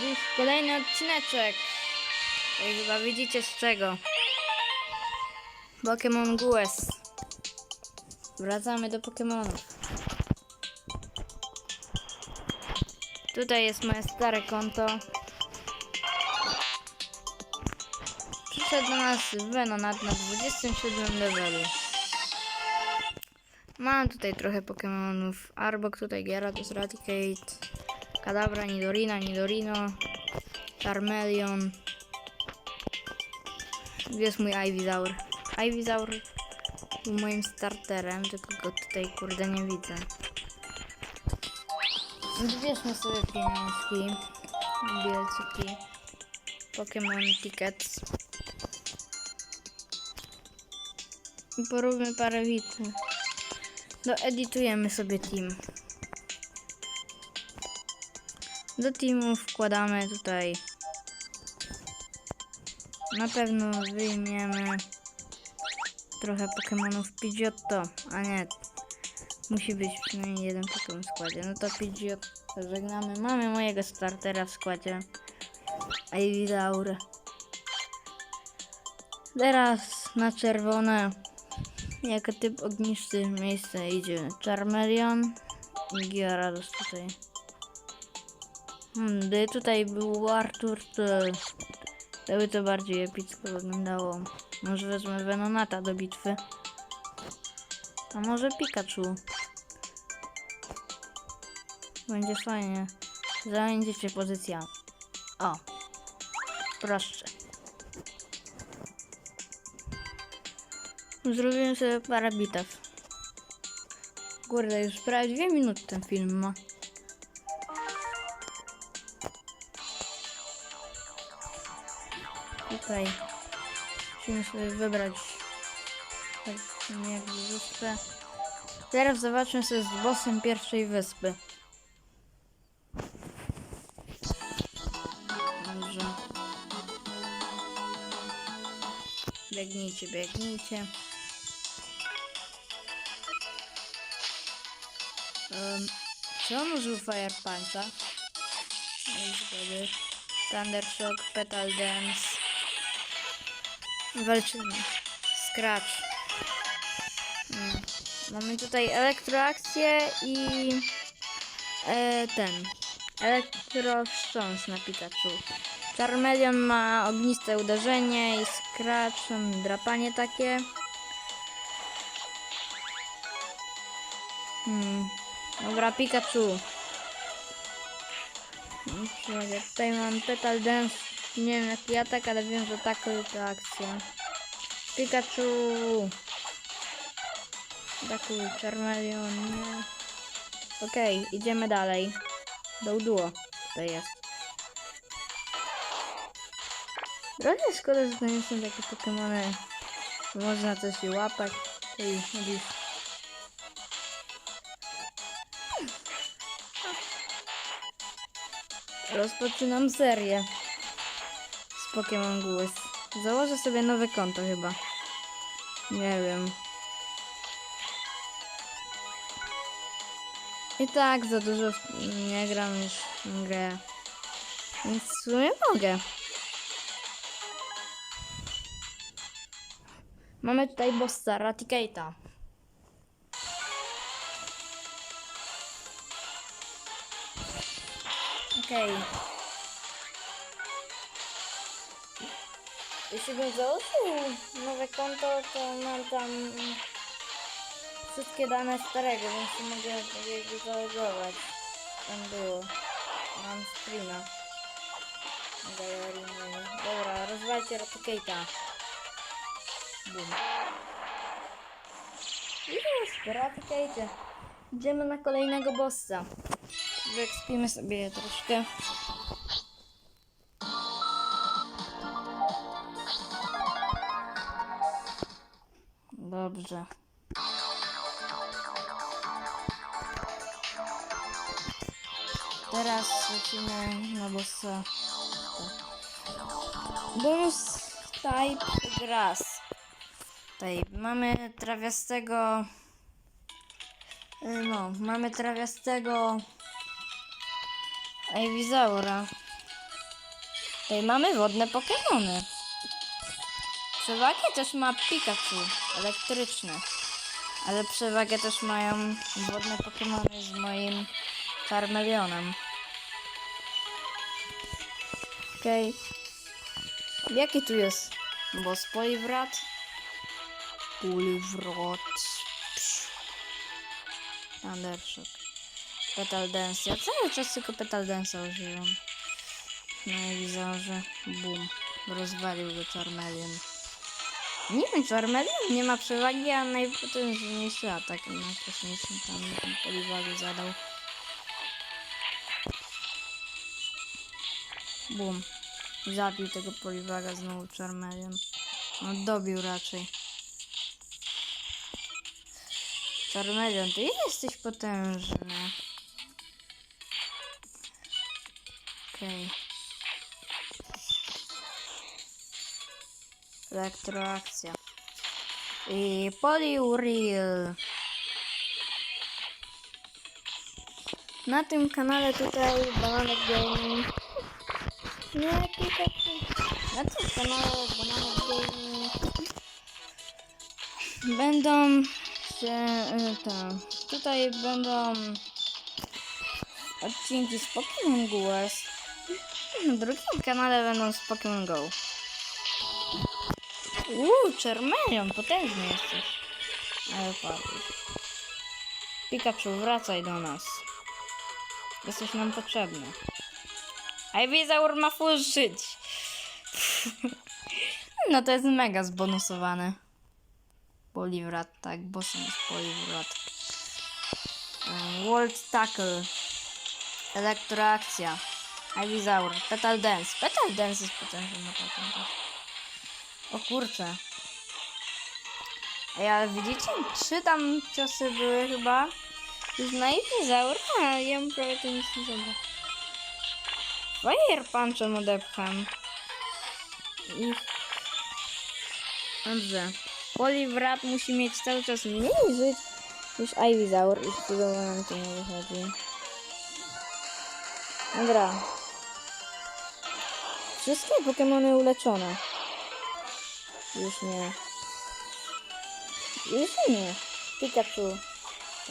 Dziś kolejny odcineczek. Jak chyba widzicie z czego. Pokémon GUES. Wracamy do Pokémonów. Tutaj jest moje stare konto. Przyszedł do nas Venonat na 27 levelu. Mam tutaj trochę Pokémonów. Arbok, tutaj Gyarados, Raticate, Kadabra, Nidorina, Nidorino, Charmeleon. Gdzie jest mój Ivysaur? Ivysaur był moim starterem, tylko go tutaj kurde nie widzę. Zbierzmy sobie pieniążki, bileciki, Pokémon Tickets. I poróbmy parę bitw. Doedytujemy sobie team. Do teamu wkładamy tutaj. Na pewno wyjmiemy trochę Pokémonów Pidgeotto, a nie. Musi być przynajmniej jeden Pokémon w składzie. No to Pidgeotto żegnamy. Mamy mojego startera w składzie. Ivysaur. Teraz na czerwone jako typ ognisty miejsce idzie Charmeleon i Gyarados tutaj. Hmm, tutaj był Arthur, to, to by to bardziej epicko wyglądało. Może wezmę Venonata do bitwy. A może Pikachu. Będzie fajnie. Zajęcie pozycja. O. Proszę. Zrobiłem sobie parę bitew. Kurde, już prawie dwie minuty ten film ma. Tutaj musimy sobie wybrać tak, nie wyspę. Teraz zobaczmy sobie z bossem pierwszej wyspy. Dobrze. Biegnijcie, biegnijcie. Um, czy on użył Fire Puncha? Thunder Shock, Petal Dance. Walczymy. Scratch. Mm. Mamy tutaj elektroakcję i e, ten. Elektrowstrząs na Pikachu. Charmeleon ma ogniste uderzenie i Scratch, drapanie takie. Hmm. Dobra, Pikachu. Hmm, Tutaj mam Petal Dance. Nie wiem jaki atak, ale wiem, że taka to akcja. Pikachu. Pikachu, Charmeleon. nie. Okej, idziemy dalej. Do Uduo. Tutaj jest. Trochę szkoda, że to nie są takie Pokemony. Można też je łapać. Tutaj widzisz. Rozpoczynam serię Pokémon Głos. Założę sobie nowe konto chyba. Nie wiem. I tak za dużo nie gram już w grę. Więc w sumie mogę. Mamy tutaj bossa Raticate'a. Okej. Jeśli bym założył nowe konto, to mam tam mm, wszystkie dane starego, więc mogę je zalogować. Tam było. Mam screena. Dobra, rozwalcie Raticate'a. Bum. Jest, Raticate. Idziemy na kolejnego bossa. Wyekspimy sobie troszkę. Teraz lecimy na bossa. Bonus type grass. Tutaj mamy trawiastego. y, No, mamy trawiastego Ivysaura. Tutaj mamy wodne Pokemony. Przewagę też ma Pikachu, elektryczny. Ale przewagę też mają wodne Pokemony z moim Charmelionem. Okej. Jaki tu jest? Boss Poliwrat? Poliwrat. Thundershock. Petal Dance. Ja cały czas tylko Petal Dance'a używam. No i widzę, że bum. Rozwalił go Charmeleon. Nie wiem, Charmeleon nie ma przewagi, a najpotężniejszy atak na kosmicznym tam poliwagu zadał. Bum. Zabił tego poliwaga znowu Charmeleon. No dobił raczej. Charmeleon, ty jesteś potężny. Okej. Elektroakcja. I Poliuril. Na tym kanale tutaj Bananek Gaming. Nie, Pikachu. Na tym kanale Bananek Gaming będą się, y, tam, tutaj będą odcinki z Pokémon Go. Na drugim kanale będą z Pokémon Go. Uuu, Charmeleon, potężny jesteś. Ale padł. Pikachu, wracaj do nas. Jesteś nam potrzebny. Ivysaur ma full żyć. no to jest mega zbonusowane. Poliwrat, tak, bossem jest Poliwrat. World Tackle. Elektroakcja. Ivysaur. Petal Dance. Petal Dance jest potężny atakiem. O kurczę. Ej, ale widzicie? Trzy tam ciosy były chyba. Na Ivysaur. A, ja mu prawie to nic nie zrobię. Fire Punchem odepcham. I... Dobrze. Poliwrat musi mieć cały czas mniej żyć niż Ivysaur i chwilowo nam to nie wychodzi. Dobra. Wszystkie Pokémony uleczone. Już nie. Już nie. Pikachu.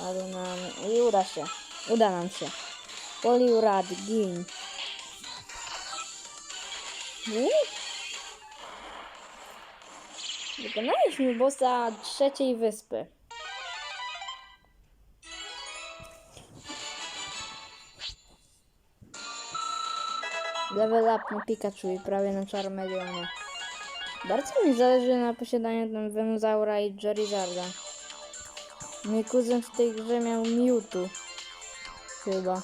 Ale nam... I uda się. Uda nam się. Poliwrat, gin. Wykonaliśmy bossa trzeciej wyspy. Level up na Pikachu i prawie na Charmeleona. Bardzo mi zależy na posiadaniu tam Venusaura i Charizarda. Mój kuzyn w tej grze miał Mewtwo. Chyba.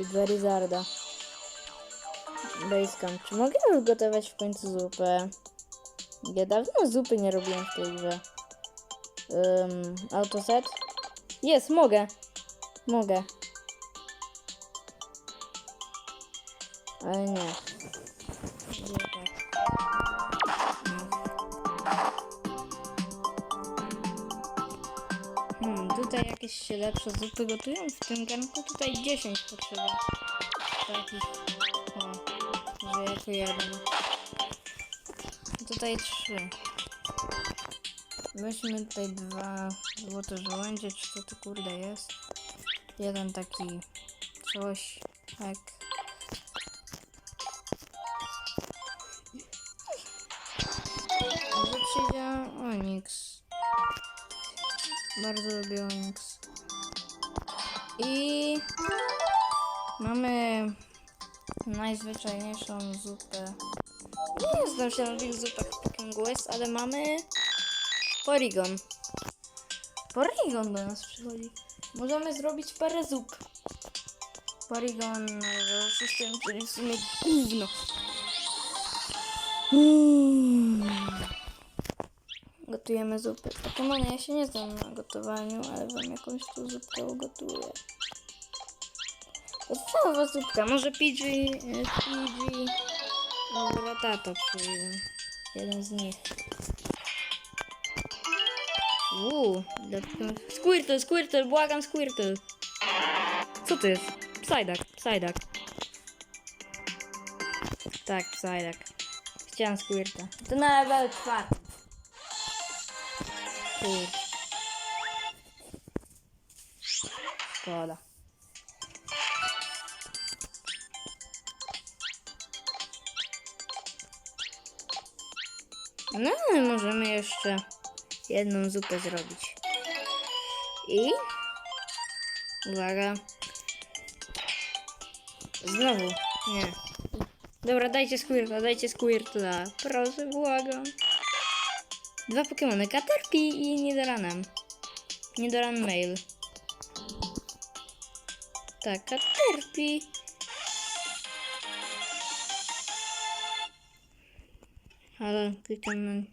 I Charizarda. Basecamp. Czy mogę już gotować w końcu zupę? Ja dawno zupy nie robiłem w tej grze. Um, autoset? Jest, mogę. Mogę. Ale. Nie Hmm, tutaj jakieś się lepsze zupy gotują. W tym garnku tutaj 10 potrzeba. Takich. O, że jako jeden. Tutaj trzy. Weźmy tutaj dwa złote żołędzie, czy to tu kurde jest? Jeden taki coś, tak. Może przyjdzie Onyx. Bardzo lubię Onyx. I mamy najzwyczajniejszą zupę. Nie znam się na tych zupach Quest, ale mamy Porygon. Porygon do nas przychodzi. Możemy zrobić parę zup. Porygon no, system, czyli w sumie gówno. Mm gotujemy zupy. Akurat ja się nie znam na gotowaniu, ale wam jakąś tu zupkę ugotuję. Podstawowa zupka, może PG, e, PG, dobra tato przyjdzie. Jeden z nich. Uuu, Squirtle, Squirtle, błagam Squirtle. Co to jest? Psyduck, Psyduck. Tak, Psyduck. Chciałam Squirtle. To na level 4. Kur. Szkoda. No i możemy jeszcze jedną zupę zrobić. I uwaga. Znowu. Nie. Dobra, dajcie squirta, dajcie squirta. Proszę, błagam. Dwa Pokemony, Caterpie i Nidoranem. Nidoran Mail. Tak, Caterpie. Ale klikam.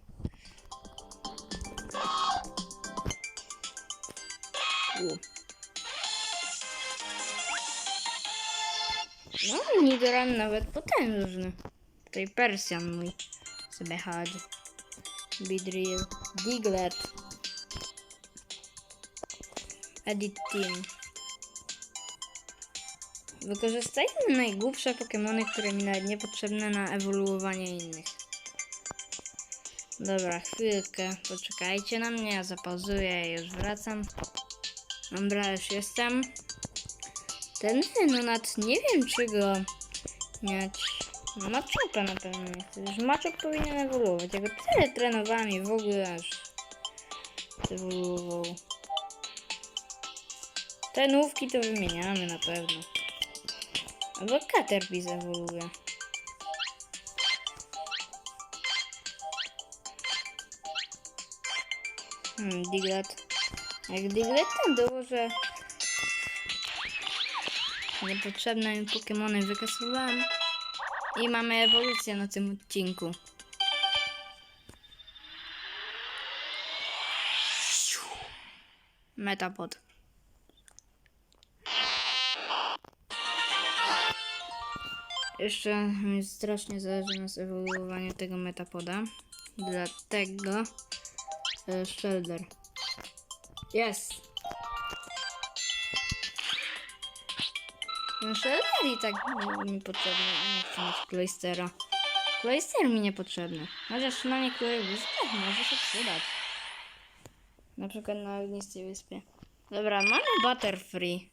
No, Nidoran nawet potężny. Tutaj Persjan mój sobie chodzi. Beedrill, Diglett. Edit Team. Wykorzystajmy najgłupsze Pokemony, które mi nawet niepotrzebne na ewoluowanie innych. Dobra, chwilkę, poczekajcie na mnie, ja zapauzuję już wracam. Dobra, już jestem. Ten Venonat, nie wiem czy go mieć. Maczuka na pewno nie chcę. Już maczuk powinien ewoluować. Ja go tyle trenowałem i w ogóle aż ewoluował. Te nówki to wymieniamy na pewno. Albo Caterpie ewoluuje. Hmm, Diglett. Jak Diglettem dołożę niepotrzebne mi Pokemony wykasowałem i mamy ewolucję na tym odcinku. Metapod. Jeszcze mi strasznie zależy na ewoluowaniu tego metapoda. Dlatego e. Jest! No Shelder i tak mi- mi potrzebny, a nie chcę mieć Cloystera. Cloyster mi niepotrzebny. Chociaż na niektórych wyspach może się przydać. Na przykład na ognistej wyspie. Dobra, mamy Butterfree.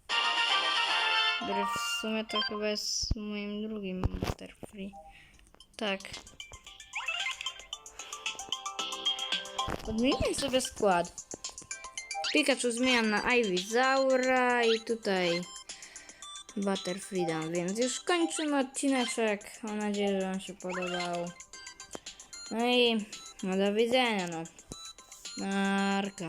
Który w sumie to chyba jest moim drugim Butterfree. Tak. Odmienię sobie skład. Pikachu zmieniam na Ivysaura i tutaj Butterfree dam, więc już kończymy odcineczek. Mam nadzieję, że Wam się podobał. No i no do widzenia no. Narka.